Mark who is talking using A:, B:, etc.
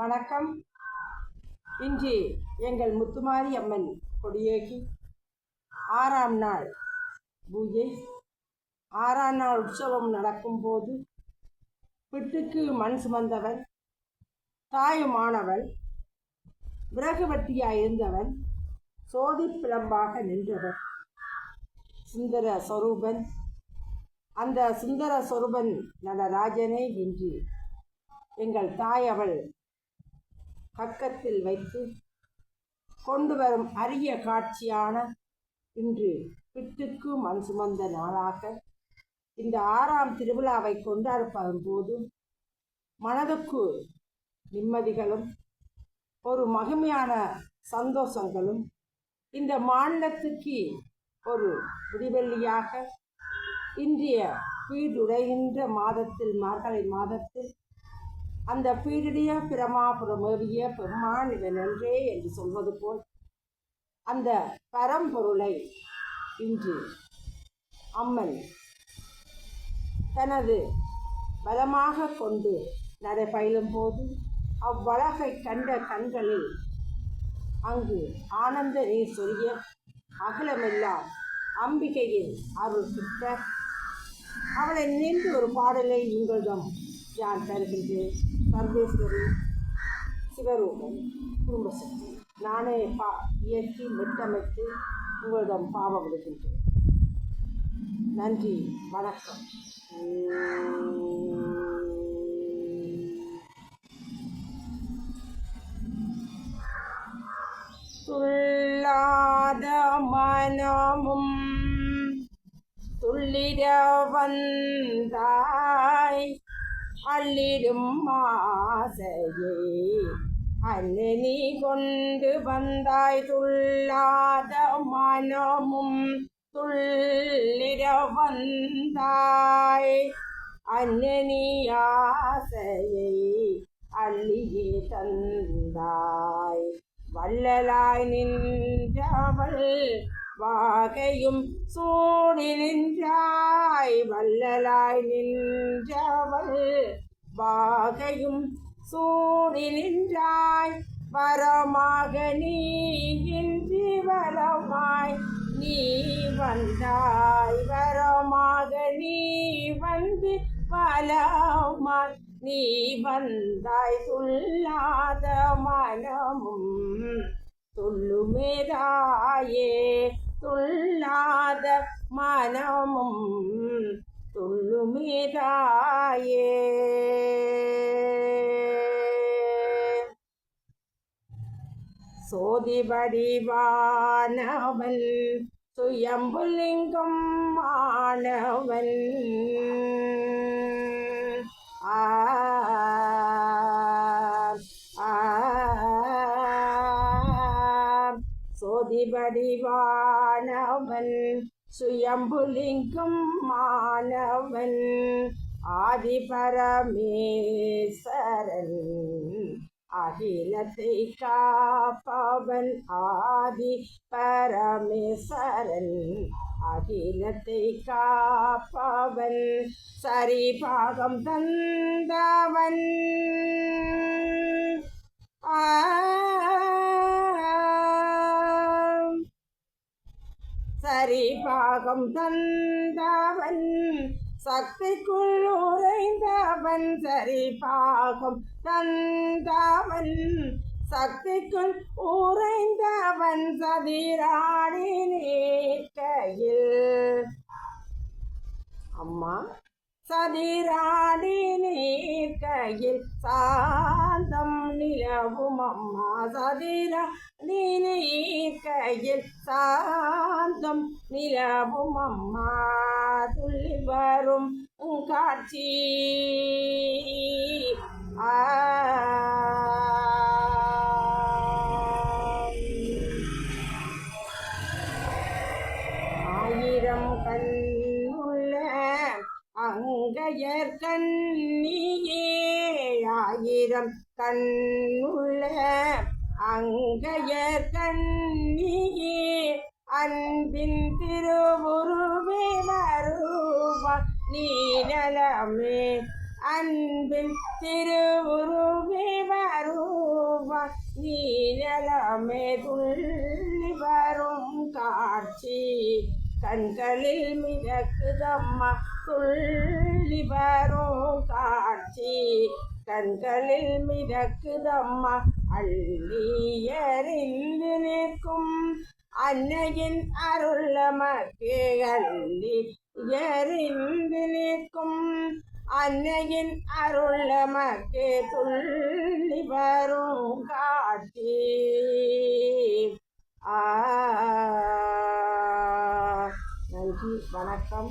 A: வணக்கம். இன்று எங்கள் முத்துமாரி அம்மன் கொடியேகி ஆறாம் நாள் பூஜை. ஆறாம் நாள் உற்சவம் நடக்கும்போது பிட்டுக்கு மண் சுமந்தவன் தாயுமானவள் விறகு வெட்டியாய் இருந்தவன் சோதி பிளம்பாக நின்றவன் சுந்தர சொரூபன். அந்த சுந்தர சொரூபன் நடராஜனை இன்று எங்கள் தாய் அவள் பக்கத்தில் வைத்து கொண்டு வரும் அரிய காட்சியான இன்று பிட்டுக்கு மண் சுமந்த நாளாக இந்த ஆறாம் திருவிழாவை கொண்டாடப்படும் போது மனதுக்கு நிம்மதிகளும் ஒரு மகிமையான சந்தோஷங்களும் இந்த மாநிலத்துக்கு ஒரு விடிவெள்ளியாக இன்றைய வீடுடைகின்ற மாதத்தில் மார்கழி மாதத்தில் அந்த பீடுடைய பிரமாபுரமேறிய பெருமான் இவன் என்றே என்று சொல்வது போல் அந்த பரம்பொருளை இன்று அம்மன் தனது பலமாக கொண்டு நடைபயிலும் போது அவ்வழகை கண்ட கண்களில் அங்கு ஆனந்த நீர் சொல்லிய அகலமெல்லாம் அம்பிகையின் அருள் கிட்ட அவளை நின்று ஒரு பாடலை உங்களிடம் யான் தருகின்றேன் சர்வேஸ்வரி சிவரூபம் குடும்பசக்தி நானே பா இயக்கி மெட்டமைத்து உங்களிடம் பாவ விடுகின்றேன். நன்றி வணக்கம். துள்ளாத மனமும் துள்ளிட வந்தாய். அள்ளிடும் மாசையே. ஆசையே நீ கொண்டு வந்தாய் துள்ளாத மனமும் துள்ளிட வந்தாய். அன்னி ஆசையை அள்ளியே தந்தாய். வள்ளலாய் நின்றவள் வாகையும் சூடி நின்றாய் வல்லலாய் நின்றவள். வாகையும் சூடி நின்றாய் வரமாக நீ வரமாய். நீ வந்தாய் வரமாக நீ வந்து வலமாய் நீ வந்தாய் துள்ளாத மனமும் துள்ளுமேதாயே. துள்ளாத மனமும் துள்ளுமேதாயே. சோதி வடிவானவன் சுயம்புலிங்கம் ஆனவன். ஆ ஆ മാനവൻ സ്വയംബുലിംഗം മാനവൻ ആദിപരമേശ്വരൻ അഖിലത്തെ കാപ്പവൻ ആദി പരമേശ്വരൻ അഖിലത്തെ കാപ്പവൻ സരിഭാഗം തന്തവൻ. ആ பாகம் தந்தவன் சக்திக்குள் உறைந்தவன் சரி பாகம் தந்தவன் சக்திக்குள் உறைந்தவன் சதிராணி நீட்டையில். அம்மா சதிராணி நீட்டையில் சா நிலவும் அம்மா சதிரா சாந்தம் நிலவும் அம்மா துள்ளி வரும் காட்சி ஆ ஆயிரம் கண்ணுள்ள அங்கையர் கண்ணியே ஆயிரம் கண்ணுள்ள அங்கையர் கண்ணியே அன்பின் திருவுருவே வருவா நீ நலமே. அன்பின் திருவுருவே வரும் நீ நலமே. துள்ளி வரும் காட்சி கண்களில் மிதக்குதம்மா துள்ளி வரும் காட்சி. கண்களில் மிதக்குதம்மா அள்ளியறிந்து நிற்கும் அன்னையின் அருளமக்கு அள்ளி எறிந்து நிற்கும் அன்னையின் அருளமக்கு துள்ளி வரும் காட்சி. ஆ வணக்கம்.